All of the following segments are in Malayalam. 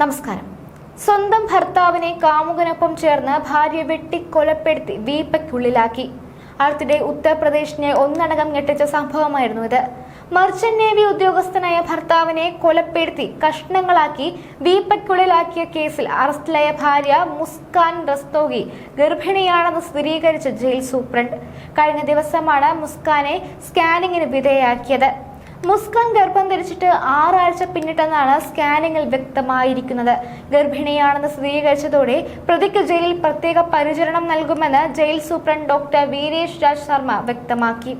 നമസ്കാരം. സ്വന്തം ഭർത്താവിനെ കാമുകനൊപ്പം ചേർന്ന് ഭാര്യ വെട്ടി കൊലപ്പെടുത്തി വീപ്പയ്ക്കുള്ളിലാക്കി. അടുത്തിടെ ഉത്തർപ്രദേശിനെ ഒന്നടങ്കം ഞെട്ടിച്ച സംഭവമായിരുന്നു ഇത്. മർച്ചന്റ് നേവി ഉദ്യോഗസ്ഥനായ ഭർത്താവിനെ കൊലപ്പെടുത്തി കഷ്ണങ്ങളാക്കി വീപ്പയ്ക്കുള്ളിലാക്കിയ കേസിൽ അറസ്റ്റിലായ ഭാര്യ മുസ്കാൻ റസ്തോഗി ഗർഭിണിയാണെന്ന് സ്ഥിരീകരിച്ച ജയിൽ സൂപ്രണ്ട്. കഴിഞ്ഞ ദിവസമാണ് മുസ്കാനെ സ്കാനിങ്ങിന് വിധേയാക്കിയത്. മുസ്കാൻ ഗർഭം ധരിച്ചിട്ട് ആറാഴ്ച പിന്നിട്ടെന്നാണ് സ്കാനിങ്ങിൽ വ്യക്തമായിരിക്കുന്നത്. ഗർഭിണിയാണെന്ന് സ്ഥിരീകരിച്ചതോടെ പ്രതിക്ക് ജയിലിൽ പ്രത്യേക പരിചരണം നൽകുമെന്ന് jail superintendent doctor Veeresh Raj Sharma വ്യക്തമാക്കി.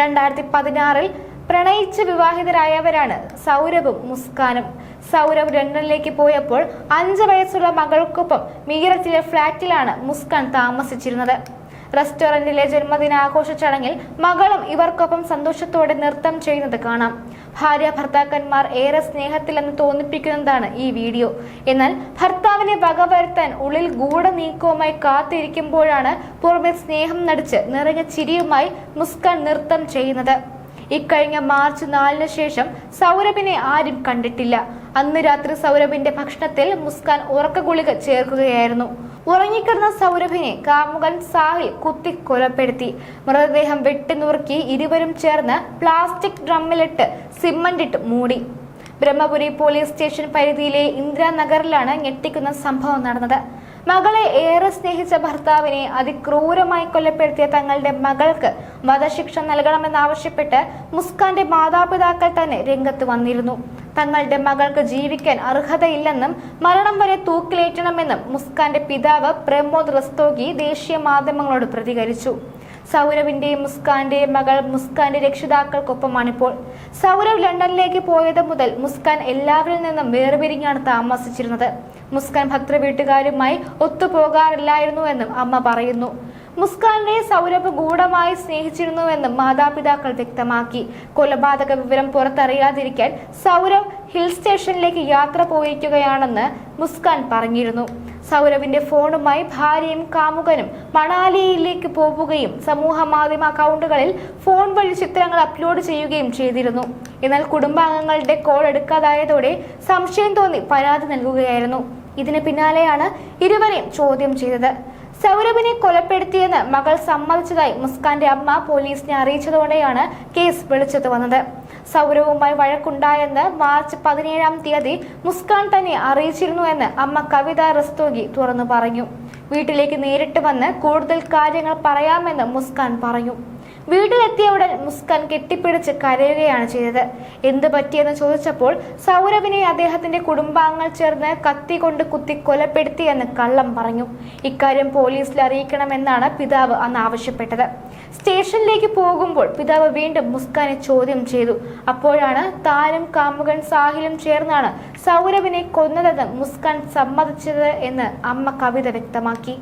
രണ്ടായിരത്തി പതിനാറിൽ പ്രണയിച്ച് വിവാഹിതരായവരാണ് സൗരഭും മുസ്കാനും. സൗരഭ് ലണ്ടനിലേക്ക് പോയപ്പോൾ അഞ്ച് വയസ്സുള്ള മകൾക്കൊപ്പം മീററ്റിലെ ഫ്ളാറ്റിലാണ് മുസ്കാൻ താമസിച്ചിരുന്നത്. റെസ്റ്റോറന്റിലെ ജന്മദിനാഘോഷ ചടങ്ങിൽ മകളും ഇവർക്കൊപ്പം സന്തോഷത്തോടെ നൃത്തം ചെയ്യുന്നത് കാണാം. ഭാര്യ ഭർത്താക്കന്മാർ ഏറെ സ്നേഹത്തിലെന്ന് തോന്നിപ്പിക്കുന്നതാണ് ഈ വീഡിയോ. എന്നാൽ ഭർത്താവിനെ വകവരുത്താൻ ഉള്ളിൽ ഗൂഢ ഗൂഢനീക്കവുമായി കാത്തിരിക്കുമ്പോഴാണ് പുറമെ സ്നേഹം നടിച്ച് നിറഞ്ഞ ചിരിയുമായി മുസ്കാൻ നൃത്തം ചെയ്യുന്നത്. ഇക്കഴിഞ്ഞ മാർച്ച് നാലിന് ശേഷം സൗരഭിനെ ആരും കണ്ടിട്ടില്ല. അന്ന് രാത്രി സൗരഭിന്റെ ഭക്ഷണത്തിൽ മുസ്കാൻ ഉറക്ക ഗുളിക ചേർക്കുകയായിരുന്നു. ഉറങ്ങിക്കിടന്ന സൗരഭിനെ കാമുകൻ സാഹിൽ കുത്തി കൊലപ്പെടുത്തി മൃതദേഹം വെട്ടിനുറുക്കി ഇരുവരും ചേർന്ന് പ്ലാസ്റ്റിക് ഡ്രമ്മിലിട്ട് സിമ്മന്റിട്ട് മൂടി. ബ്രഹ്മപുരി പോലീസ് സ്റ്റേഷൻ പരിധിയിലെ ഇന്ദിരാനഗറിലാണ് ഞെട്ടിക്കുന്ന സംഭവം നടന്നത്. മകളെ ഏറെ സ്നേഹിച്ച ഭർത്താവിനെ അതിക്രൂരമായി കൊലപ്പെടുത്തിയ തങ്ങളുടെ മകൾക്ക് വധശിക്ഷ നൽകണമെന്നാവശ്യപ്പെട്ട് മുസ്കാന്റെ മാതാപിതാക്കൾ തന്നെ രംഗത്ത് വന്നിരുന്നു. തങ്ങളുടെ മകൾക്ക് ജീവിക്കാൻ അർഹതയില്ലെന്നും മരണം വരെ തൂക്കിലേറ്റണമെന്നും മുസ്കാന്റെ പിതാവ് പ്രമോദ് റസ്തോഗി ദേശീയ മാധ്യമങ്ങളോട് പ്രതികരിച്ചു. സൗരവിന്റെയും മുസ്കാന്റെയും മകൾ മുസ്കാന്റെ രക്ഷിതാക്കൾക്കൊപ്പമാണിപ്പോൾ സൗരവ് ലണ്ടനിലേക്ക് പോയത് മുതൽ മുസ്കാൻ എല്ലാവരിൽ നിന്നും വേർപിരിഞ്ഞാണ് താമസിച്ചിരുന്നത്. മുസ്കാൻ ഭക്തൃ വീട്ടുകാരുമായി ഒത്തുപോകാറില്ലായിരുന്നുവെന്നും അമ്മ പറയുന്നു. മുസ്കാനെ സൗരഭ് ഗൂഢമായി സ്നേഹിച്ചിരുന്നുവെന്നും മാതാപിതാക്കൾ വ്യക്തമാക്കി. കൊലപാതക വിവരം പുറത്തറിയാതിരിക്കാൻ സൗരവ് ഹിൽ സ്റ്റേഷനിലേക്ക് യാത്ര പോയിരിക്കുകയാണെന്ന് മുസ്കാൻ പറഞ്ഞിരുന്നു. സൗരവിന്റെ ഫോണുമായി ഭാര്യയും കാമുകനും മണാലിയിലേക്ക് പോവുകയും സമൂഹ മാധ്യമ അക്കൗണ്ടുകളിൽ ഫോൺ വഴി ചിത്രങ്ങൾ അപ്ലോഡ് ചെയ്യുകയും ചെയ്തിരുന്നു. എന്നാൽ കുടുംബാംഗങ്ങളുടെ കോൾ എടുക്കാതായതോടെ സംശയം തോന്നി പരാതി നൽകുകയായിരുന്നു. ഇതിന് പിന്നാലെയാണ് ഇരുവരെയും ചോദ്യം ചെയ്തത്. സൗരഭിനെ കൊലപ്പെടുത്തിയെന്ന് മകൾ സമ്മതിച്ചതായി മുസ്കാന്റെ അമ്മ പോലീസിനെ അറിയിച്ചതോടെയാണ് കേസ് വെളിച്ചത്ത് വന്നത്. സൗരവുമായി വഴക്കുണ്ടായെന്ന് മാർച്ച് പതിനേഴാം തീയതി മുസ്കാൻ തന്നെ അറിയിച്ചിരുന്നുവെന്ന് അമ്മ കവിത റസ്തോഗി തുറന്നു പറഞ്ഞു. വീട്ടിലേക്ക് നേരിട്ട് വന്ന് കൂടുതൽ കാര്യങ്ങൾ പറയാമെന്ന് മുസ്കാൻ പറഞ്ഞു. വീട്ടിലെത്തിയ ഉടൻ മുസ്കാൻ കെട്ടിപ്പിടിച്ച് കരയുകയാണ് ചെയ്തത്. എന്ത് പറ്റിയെന്ന് ചോദിച്ചപ്പോൾ സൗരവിനെ അദ്ദേഹത്തിന്റെ കുടുംബാംഗങ്ങൾ ചേർന്ന് കത്തി കൊണ്ട് കുത്തി കൊലപ്പെടുത്തിയെന്ന് കള്ളം പറഞ്ഞു. ഇക്കാര്യം പോലീസിൽ അറിയിക്കണമെന്നാണ് പിതാവ് അന്ന് ആവശ്യപ്പെട്ടത്. സ്റ്റേഷനിലേക്ക് പോകുമ്പോൾ പിതാവ് വീണ്ടും മുസ്കാനെ ചോദ്യം ചെയ്തു. അപ്പോഴാണ് താനും കാമുകൻ സാഹിലും ചേർന്നാണ് സൗരവിനെ കൊന്നതെന്ന് മുസ്കാൻ സമ്മതിച്ചത് എന്ന് അമ്മ കവിത വ്യക്തമാക്കി.